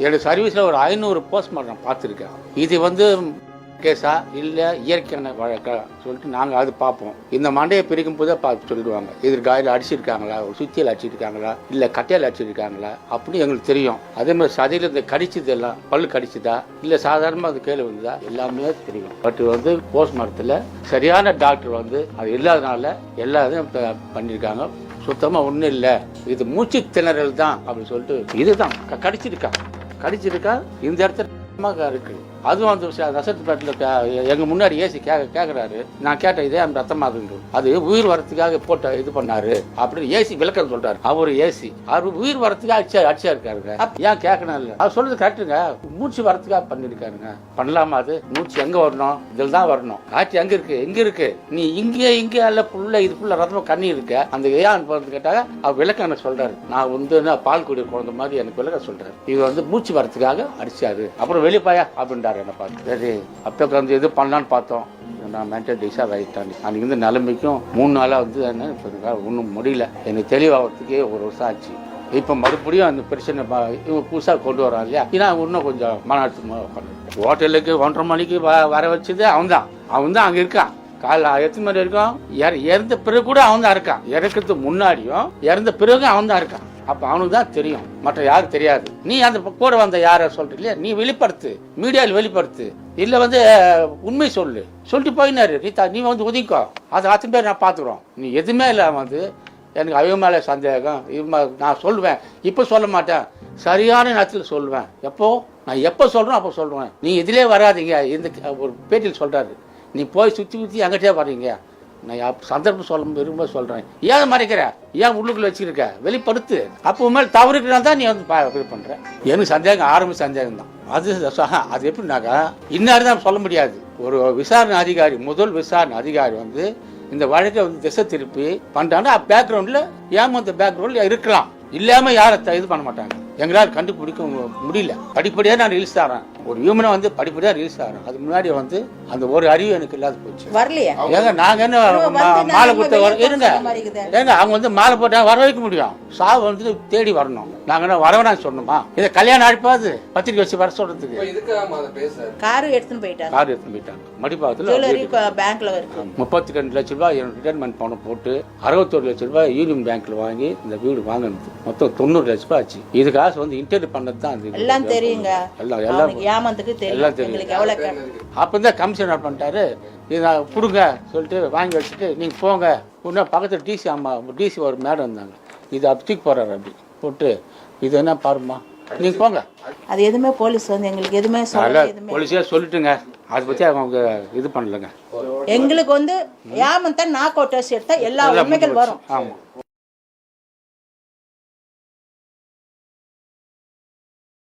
என்னோட சர்வீஸில் ஒரு ஐநூறு போஸ்ட்மார்ட்டம் நான் பார்த்துருக்கேன். இது வந்து கேஸா இல்லை இயற்கையான வழக்கா சொல்லிட்டு நாங்கள் அது பார்ப்போம். இந்த மண்டையை பிரிக்கும் போதே பார்த்து சொல்லிடுவாங்க. இதில் காயில் அடிச்சிருக்காங்களா? ஒரு சுத்தியில் அடிச்சிருக்காங்களா? இல்லை கட்டையில் அடிச்சிருக்காங்களா? அப்படின்னு எங்களுக்கு தெரியும். அதே மாதிரி சதையில் இந்த கடிச்சது எல்லாம் பல்லு கடிச்சதா? இல்லை சாதாரணமாக அது கேள்வி வந்ததா எல்லாமே தெரியும். பட் வந்து போஸ்ட்மார்ட்டத்தில் சரியான டாக்டர் வந்து அது இல்லாதனால எல்லாத்தையும் பண்ணியிருக்காங்க சுத்தமாக ஒன்றும் இல்லை. இது மூச்சு திணறல் தான் அப்படின்னு சொல்லிட்டு இதுதான். க- கடிச்சிருக்கா? இந்த இடத்துல இருக்கு. அதுவும் அந்த நசத்துப்பேட்டில் எங்க முன்னாடி ஏசி கேட்க கேட்குறாரு நான் கேட்டேன் இதே அந்த ரத்தமாகுது அது உயிர் வரத்துக்காக போட்ட இது பண்ணாரு அப்படின்னு ஏசி விளக்கம் சொல்றாரு. அவர் ஏசி. அவர் உயிர் வரத்துக்காக அடிச்சா அடிச்சா இருக்காருங்க. ஏன் கேட்கணும் இல்லை? அவர் சொல்றது கரெக்டுங்க மூச்சு வரத்துக்காக பண்ணிருக்காருங்க. பண்ணலாமா அது? மூச்சு எங்க வரணும்? இதில் தான் வரணும். காட்சி எங்க இருக்கு எங்க இருக்கு. நீ இங்கே இங்கே அல்ல புள்ள இது புள்ள ரத்தம் கண்ணி இருக்க. அந்த ஏன் போறது கேட்டாங்க அவர் விளக்கம் எனக்கு சொல்றாரு. நான் வந்து பால் குடி குழந்த மாதிரி எனக்கு விளக்கம் சொல்றாரு. இது வந்து மூச்சு வரத்துக்காக அடிச்சாரு. அப்புறம் வெளியே போயா அப்படின்றாரு என்ன பார்த்து. சரி. அப்போ வந்து இது பண்ணலான்னு பார்த்தோம். நான் மென்டல் டிசார்ஜ் ஆகிட்டான் அன்றைக்கி வந்து நிலைமைக்கும் மூணு நாளாக வந்து என்ன ஒன்றும் முடியல. எனக்கு தெளிவாகிறதுக்கே ஒரு வருஷம் ஆச்சு. இப்போ மறுபடியும் அந்த பிரச்சனை இவங்க புதுசாக கொண்டு வரான் இல்லையா? ஏன்னா இன்னும் கொஞ்சம் மன அழுத்தமாக உட்காந்து ஹோட்டலுக்கு ஒன்றரை மணிக்கு வ வர வச்சது அவன் தான். அவன் தான் அங்கே இருக்கான். காலைல எத்தனை மணி இருக்கும் இற- இறந்த பிறகு கூட அவன் தான் இருக்கான். இறக்கிறதுக்கு முன்னாடியும் இறந்த பிறகு அவன் தான் இருக்கான். அப்போ அவனுக்கு தான் தெரியும். மற்ற யாருக்கு தெரியாது. நீ அந்த கூட வந்த யார சொல்ற இல்லையா? நீ வெளிப்படுத்து. மீடியாவில் வெளிப்படுத்து. இல்லை வந்து உண்மை சொல்லு. சொல்லிட்டு போயினாரு. ரீதா நீ வந்து ஒதுக்கோ அதை அத்தனை பேர் நான் பார்த்துக்குறோம். நீ எதுவுமே இல்லை வந்து எனக்கு அவங்க மேலே சந்தேகம். இவன் நான் சொல்லுவேன் இப்போ சொல்ல மாட்டேன். சரியான நேரத்தில் சொல்லுவேன் எப்போ? நான் எப்போ சொல்கிறேன் அப்போ சொல்கிறேன் நீ இதிலே வராதீங்க. இந்த ஒரு பேட்டியில் சொல்கிறாரு நீ போய் சுற்றி சுற்றி எங்கிட்டே வர்றீங்க. நான் சந்தர்ப்பம் சொல்ல விரும்ப சொல்கிறேன் ஏன் மறைக்கிற? ஏன் உள்ளுக்குள்ள வச்சிருக்க வெளிப்படுத்து. அப்போ மேலே தவறுக்குனா தான் நீ வந்து பா- இது பண்ணுற எனக்கு சந்தேகம் ஆரம்ப சந்தேகம் தான். அது அது எப்படின்னாக்கா இன்னாரு தான் சொல்ல முடியாது. ஒரு விசாரணை அதிகாரி முதல் விசாரணை அதிகாரி வந்து இந்த வழக்கை வந்து திசை திருப்பி பண்ணுறாங்கன்னா பேக்ரவுண்டில் ஏமாந்த பேக்ரவுண்டில் இருக்கலாம். இல்லாமல் யாரை த- இது பண்ண மாட்டாங்க. எங்களால் கண்டுபிடிக்க முடியல. படிப்படியாக நான் ரீல்ஸ் ஆகிறேன் ஒரு ஹியூமனை வந்து படிப்படியாக ரீல்ஸ் ஆகிறேன் அதுக்கு முன்னாடி வந்து அந்த ஒரு அறிவு எனக்கு இல்லாத போச்சு. வரலையா? ஏங்க நாங்க என்ன மாலை கொடுத்த இருங்க. ஏங்க அவங்க வந்து மாலை போட்டா வர வைக்க முடியும். சாவு வந்து தேடி வரணும். நாங்க என்ன வரவேணாம் சொன்னோமா இதை கல்யாணம் அழைப்பாது பத்திரிக்கை வச்சு வர சொல்றதுக்கு. இதுக்காக அதை காரு எடுத்துன்னு போயிட்டாங்க கார் எடுத்துன்னு போயிட்டாங்க. மடிப்பாகத்தில் ஜுவல்லரி பேங்க்ல இருக்கு. முப்பத்தி ரெண்டு லட்ச ரூபாய் ரிட்டைர்மெண்ட் பணம் போட்டு அறுபத்தொரு லட்ச ரூபாய் யூனியன் பேங்க்ல வாங்கி இந்த வீடு வாங்கினது. மொத்தம் தொண்ணூறு லட்ச ரூபாய் ஆச்சு. இது காசு வந்து இன்டர்வியூ பண்ணது தான் இது. எல்லாம் தெரியுங்க. எல்லாம் எல்லாம் ஏமாந்துக்கு தெரியும். எல்லாம் தெரியும். அப்போ தான் கமிஷனர் பண்ணிட்டாரு? இதை கொடுங்க சொல்லிட்டு வாங்கி வச்சுட்டு நீங்கள் போங்க. இன்னும் பக்கத்தில் டிசி அம்மா டிசி ஒரு மேடம் இருந்தாங்க. இது அப்படி தூக்கி அப்படி. போட்டு இது என்ன பாருமா நீங்கள் போங்க. அது எதுவுமே போலீஸ் வந்து எங்களுக்கு எதுவுமே சொல்ல போலீஸே சொல்லிட்டுங்க. அதை பற்றி அவங்க இது பண்ணலங்க. எங்களுக்கு வந்து ஏமாந்தா நாக் அவுட் எடுத்தா எல்லா உண்மைகள் வரும். ஆமாம்